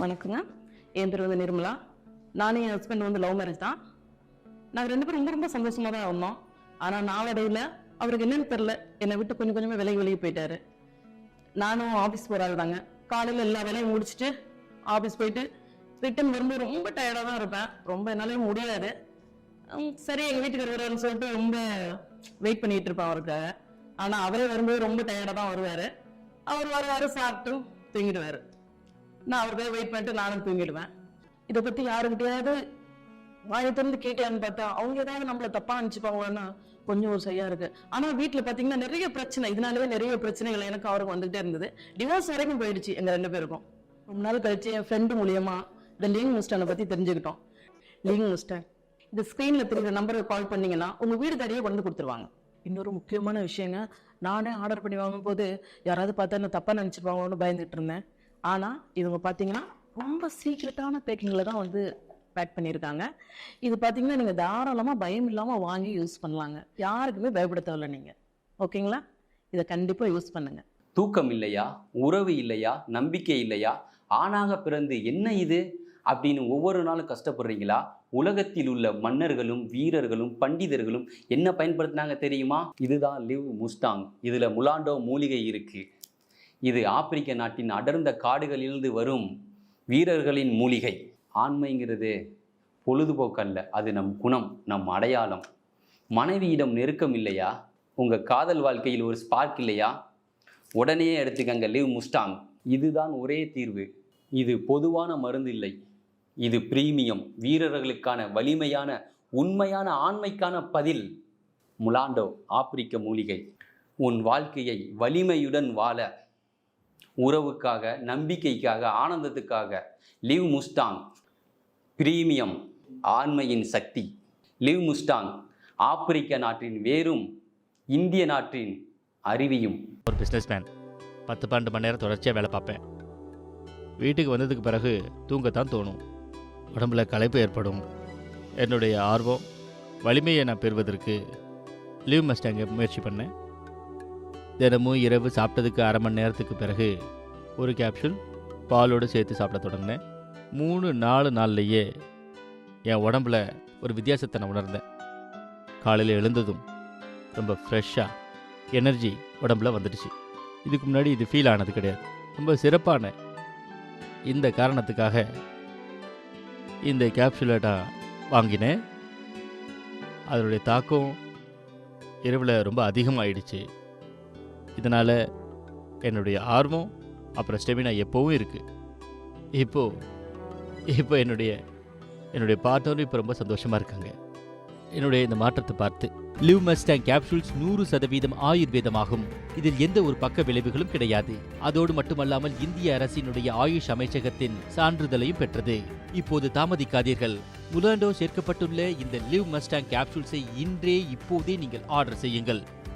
வணக்கங்க. என் பேர் வந்து நிர்மலா. நானும் என் ஹஸ்பண்ட் வந்து லவ் மேரேஜ் தான். நாங்கள் ரெண்டு பேரும் ரொம்ப ரொம்ப சந்தோஷமாக தான் இருந்தோம் ஆனால் நாளடைவில் அவருக்கு என்னன்னு தெரில என்னை விட்டு கொஞ்சம் கொஞ்சமாக விலகி வெளியே போயிட்டாரு. நானும் ஆஃபீஸ் போகிறாரு தாங்க காலையில் எல்லா வேலையும் முடிச்சுட்டு ஆஃபீஸ் போயிட்டு ரிட்டன் வரும்போது ரொம்ப டயர்டாக தான் இருப்பேன். ரொம்ப என்னாலே முடியாது. சரி எங்கள் வீட்டுக்கு வருவாருன்னு சொல்லிட்டு ரொம்ப வெயிட் பண்ணிட்டு இருப்பேன் அவருக்காக ஆனால் அவரே வரும்போது ரொம்ப டயர்டாக தான் வருவார். அவர் வருவார் சாப்பிட்டு தூங்கிடுவார். நான் அவருக்காக வெயிட் பண்ணிட்டு நானும் தூங்கிடுவேன். இதை பற்றி யாருக்கிட்டையாவது வாயை திறந்து கேட்டேன்னு பார்த்தா அவங்க ஏதாவது நம்மளை தப்பா நினைச்சுப்பாங்களோன்னா கொஞ்சம் ஒரு சரியா இருக்கு. ஆனா வீட்டுல பாத்தீங்கன்னா நிறைய பிரச்சனை இதனாலவே நிறைய பிரச்சனைகள் எனக்கு அவருக்கு வந்துகிட்டே இருந்தது. டிவோர்ஸ் வரைக்கும் போயிடுச்சு எங்க ரெண்டு பேருக்கும். ரொம்ப நாள் கழிச்சு என் ஃப்ரெண்டு மூலியமா இந்த லிங் மிஸ்டனை பத்தி தெரிஞ்சுக்கிட்டோம். லிங் மிஸ்டன் இந்த ஸ்க்ரீனில் தெரியுற நம்பருக்கு கால் பண்ணீங்கன்னா உங்க வீடு தடையே கொண்டு வந்து கொடுத்துருவாங்க. இன்னொரு முக்கியமான விஷயங்க நானே ஆர்டர் பண்ணி வாங்கும்போது யாராவது பார்த்தா என்ன தப்பா நினைச்சிருப்பாங்களோன்னு பயந்துட்டு இருந்தேன். ஆனால் இவங்க பார்த்தீங்கன்னா ரொம்ப சீக்ரெட்டான பேக்கிங்கில் தான் வந்து பேக் பண்ணியிருக்காங்க இது பார்த்தீங்கன்னா நீங்கள் தாராளமாக பயம் இல்லாமல் வாங்கி யூஸ் பண்ணலாங்க. யாருக்குமே பயப்பட தேவையில்ல நீங்கள் ஓகேங்களா? இதை கண்டிப்பாக யூஸ் பண்ணுங்கள் தூக்கம் இல்லையா? உறவு இல்லையா? நம்பிக்கை இல்லையா? ஆணாக பிறந்து என்ன இது? அப்படின்னு ஒவ்வொரு நாளும் கஷ்டப்படுறீங்களா? உலகத்தில் உள்ள மன்னர்களும் வீரர்களும் பண்டிதர்களும் என்ன பயன்படுத்தினாங்க தெரியுமா? இதுதான் லிவ் முஸ்டாங். இதில் முலாண்டோ மூலிகை இருக்குது இது ஆப்பிரிக்க நாட்டின் அடர்ந்த காடுகளிலிருந்து வரும் வீரர்களின் மூலிகை. ஆண்மைங்கிறது பொழுதுபோக்கல்ல அது நம் குணம் நம் அடையாளம். மனைவியிடம் நெருக்கம் இல்லையா? உங்கள் காதல் வாழ்க்கையில் ஒரு ஸ்பார்க் இல்லையா? உடனே எடுத்துக்கங்க லிவ் முஸ்டாங் இதுதான் ஒரே தீர்வு. இது பொதுவான மருந்து இல்லை. இது பிரீமியம் வீரர்களுக்கான வலிமையான உண்மையான ஆண்மைக்கான பதில். முலாண்டோ ஆப்பிரிக்க மூலிகை. உன் வாழ்க்கையை வலிமையுடன் வாழ உறவுக்காக நம்பிக்கைக்காக ஆனந்தத்துக்காக. லிவ் முஸ்டாங் பிரீமியம் ஆண்மையின் சக்தி. லிவ் முஸ்டாங் ஆப்பிரிக்க நாட்டின் வேரும் இந்திய நாட்டின் அருவியும் ஒரு பிஸ்னஸ் மேன் பத்து பன்னெண்டு மணி நேரம் தொடர்ச்சியாக வேலை பார்ப்பேன். வீட்டுக்கு வந்ததுக்கு பிறகு தூங்கத்தான் தோணும். உடம்புல களைப்பு ஏற்படும். என்னுடைய ஆர்வம் வலிமையை நான் பெறுவதற்கு லீவ் மஸ்டாங்க முயற்சி பண்ணேன். தினமும் இரவு சாப்பிட்டதுக்கு அரை மணி நேரத்துக்கு பிறகு ஒரு கேப்சூல் பாலோடு சேர்த்து சாப்பிட தொடங்கினேன். மூணு நாலு நாள்லையே என் உடம்புல ஒரு வித்தியாசத்தை நான் உணர்ந்தேன். காலையில் எழுந்ததும் ரொம்ப ஃப்ரெஷ்ஷாக எனர்ஜி உடம்புல வந்துடுச்சு. இதுக்கு முன்னாடி இது ஃபீல் ஆனது கிடையாது. ரொம்ப சிறப்பான இந்த காரணத்துக்காக இந்த கேப்சூலை நான் வாங்கினேன். அதனுடைய தாக்கம் இரவில் ரொம்ப அதிகமாகிடுச்சு இதனால் என்னுடைய ஆர்வம் அப்புறம் ஸ்டெமினா எப்போவும் இருக்குது இப்போது இப்போ என்னுடைய என்னுடைய பார்ட்னரும் இப்போ ரொம்ப சந்தோஷமாக இருக்காங்க. என்னுடைய இந்த மாற்றத்தை பார்த்து லிவ் மஸ்டாங் கேப்சூல்ஸ் நூறு சதவீதம் ஆயுர்வேதமாகும். இதில் எந்த ஒரு பக்க விளைவுகளும் கிடையாது. அதோடு மட்டுமல்லாமல் இந்திய அரசினுடைய ஆயுஷ் அமைச்சகத்தின் சான்றிதழையும் பெற்றது. இப்போது தாமதிக்காதீர்கள். முலாண்டோ சேர்க்கப்பட்டுள்ள இந்த லிவ் மஸ்டாங் கேப்சூல்ஸை இன்றே இப்போதே நீங்கள் ஆர்டர் செய்யுங்கள்.